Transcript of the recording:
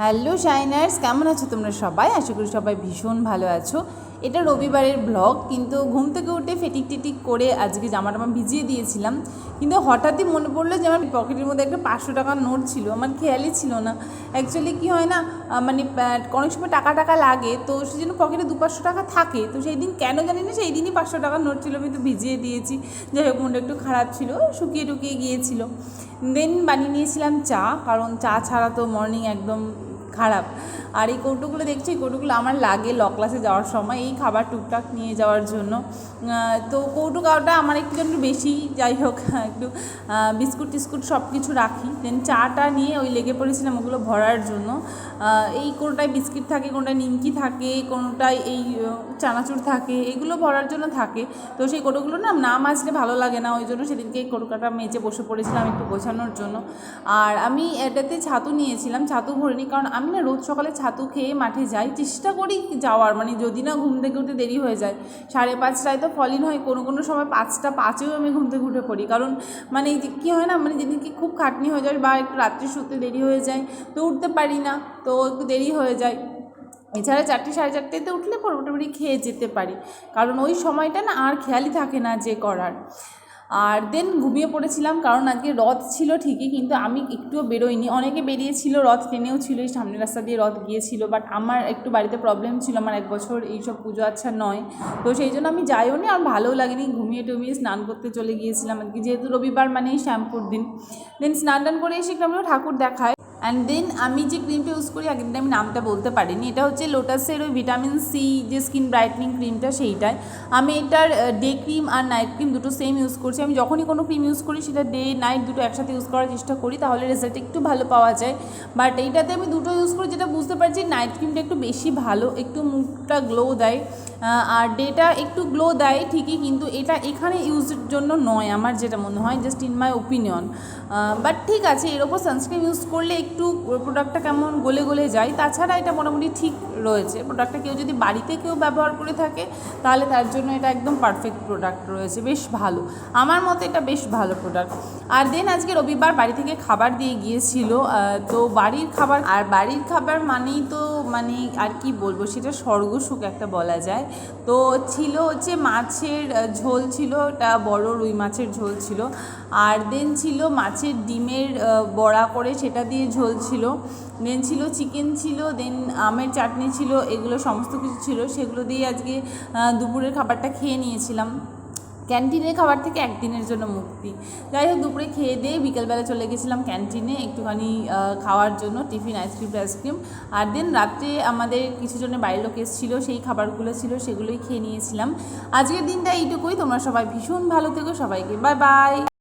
Hello শাইনার্স কেমন আছো তোমরা সবাই? আশা করি সবাই ভীষণ ভালো আছো। এটা রবিবারের ব্লগ, কিন্তু ঘুম থেকে উঠে ফেটিক টেটিক করে আজকে জামা টামা ভিজিয়ে দিয়েছিলাম। কিন্তু হঠাৎই মনে পড়ল যে আমার পকেটের মধ্যে একটা পাঁচশো টাকার নোট ছিল, আমার খেয়ালই ছিল না। অ্যাকচুয়ালি কী হয় না মানে অনেক সময় টাকা টাকা লাগে, তো সেই জন্য পকেটে দু পাঁচশো টাকা থাকে। তো সেই দিন কেন জানি না সেই দিনই পাঁচশো টাকার নোট ছিল, আমি তো ভিজিয়ে দিয়েছি। যাই হোক, মনটা একটু খারাপ ছিল, শুকিয়ে টুকিয়ে গিয়েছিল। দেন বানিয়ে নিয়েছিলাম চা, কারণ চা ছাড়া তো মর্নিং একদম খারাপ। আর এই কৌটোগুলো দেখছি, এই কৌটোগুলো আমার লাগে ল ক্লাসে যাওয়ার সময়, এই খাবার টুকটাক নিয়ে যাওয়ার জন্য। তো কৌটো কাওটা আমার একটু একটু বেশি, যাই হোক, একটু বিস্কুট টিস্কুট সব কিছু রাখি। দেন চাটা নিয়ে ওই লেগে পড়েছিলাম ওগুলো ভরার জন্য। এই কোনোটায় বিস্কিট থাকে, কোনোটায় নিমকি থাকে, কোনোটায় এই চানাচুর থাকে, এগুলো ভরার জন্য থাকে। তো সেই কোটোগুলো না না মাজলে ভালো লাগে না, ওই জন্য সেদিনকে এই কোটোকাটা মেজে বসে পড়েছিলাম একটু গোছানোর জন্য। আর আমি এটাতে ছাতু নিয়েছিলাম, ছাতু ভরিনি, কারণ আমি না রোজ সকালে ছাতু খেয়ে মাঠে যাই। চেষ্টা করি যাওয়ার মানে যদি না ঘুম থেকে উঠতে দেরি হয়ে যায়। সাড়ে পাঁচটায় তো ফলিন হয়, কোনো কোনো সময় পাঁচটা পাঁচেও আমি ঘুম থেকে উঠে পড়ি। কারণ মানে এই কী হয় না মানে যেদিনকে খুব খাটনি হয়ে যায় বা একটু রাত্রে শুতে দেরি হয়ে যায়, তো উঠতে পারি না, তো একটু দেরি হয়ে যায়। এছাড়া চারটে সাড়ে চারটেতে উঠলে পর মোটামুটি খেয়ে যেতে পারি। কারণ ওই সময়টা না আর খেয়ালই থাকে না যে করার। আর দেন ঘুমিয়ে পড়েছিলাম, কারণ আজকে রথ ছিল ঠিকই, কিন্তু আমি একটুও বেরোইনি। অনেকে বেরিয়েছিল রথ টেনেও ছিল, এই সামনের রাস্তা দিয়ে রথ গিয়েছিল বাট আমার একটু বাড়িতে প্রবলেম ছিল, আমার এক বছর এইসব পুজো আচ্ছা নয়। তো সেই জন্য আমি যাইও নি আর ভালোও লাগেনি, ঘুমিয়ে টুমিয়ে স্নান করতে চলে গিয়েছিলাম আজকে, যেহেতু রবিবার মানেই শ্যাম্পুর দিন। দেন স্নান টান করে এসে একটু ঠাকুর দেখায়। অ্যান্ড দেন আমি যে ক্রিমটা ইউজ করি, আগের দিন আমি নামটা বলতে পারিনি। এটা হচ্ছে লোটাসের ওই ভিটামিন সি যে স্কিন ব্রাইটনিং ক্রিমটা সেইটাই। আমি এটার ডে ক্রিম আর নাইট ক্রিম দুটো সেম ইউজ করছি। আমি যখনই কোনো ক্রিম ইউজ করি, সেটা ডে নাইট দুটো একসাথে ইউজ করার চেষ্টা করি, তাহলে রেজাল্ট একটু ভালো পাওয়া যায়। বাট এইটাতে আমি দুটো ইউজ করি, যেটা বুঝতে পারছি নাইট ক্রিমটা একটু বেশি ভালো, একটু মুখটা গ্লো দেয়। আর ডেটা একটু গ্লো দেয়, ঠিকই, কিন্তু এটা এখানে ইউজের জন্য নয়, আমার যেটা মনে হয় just in my opinion but ঠিক আছে, এর ওপর সানস্ক্রিন ইউজ করলে একটু প্রোডাক্টটা কেমন গলে গলে যায়, তাছাড়া এটা মোটামুটি ঠিক রয়েছে। প্রোডাক্টটা কেউ যদি বাড়িতে কেউ ব্যবহার করে থাকে, তাহলে তার জন্য এটা একদম পারফেক্ট প্রোডাক্ট রয়েছে, বেশ ভালো। আমার মতে এটা বেশ ভালো প্রোডাক্ট আর দেন আজকে রবিবার বাড়ি থেকে খাবার দিয়ে গিয়েছিল তো বাড়ির খাবার, আর বাড়ির খাবার মানেই তো মানে আর কি বলব, সেটা স্বর্গসুখ একটা বলা যায়। তো ছিল হচ্ছে মাছের ঝোল ছিল ওটা বড় রুই মাছের ঝোল ছিল। আর দেন ছিল মাছের ডিমের বড়া করে, সেটা দিয়ে ঝোল ছিল দেন ছিল চিকেন ছিল দেন আমের চাটনি ছিল, এগুলো সমস্ত কিছু ছিল, সেগুলো দিয়ে আজকে দুপুরের খাবারটা খেয়ে নিয়েছিলাম। ক্যান্টিনের খাবার থেকে একদিনের জন্য মুক্তি। যাই হোক, দুপুরে খেয়ে দিয়ে বিকেলবেলা চলে গেছিলাম ক্যান্টিনে একটুখানি খাওয়ার জন্য tiffin ice cream ice cream আর দেন রাত্রে আমাদের কিছু জনের বাড়ির লোক এসেছিল, সেই খাবারগুলো ছিল, সেগুলোই খেয়ে নিয়েছিলাম। আজকের দিনটা এইটুকুই, তোমরা সবাই ভীষণ ভালো থেকো, সবাইকে বাই বাই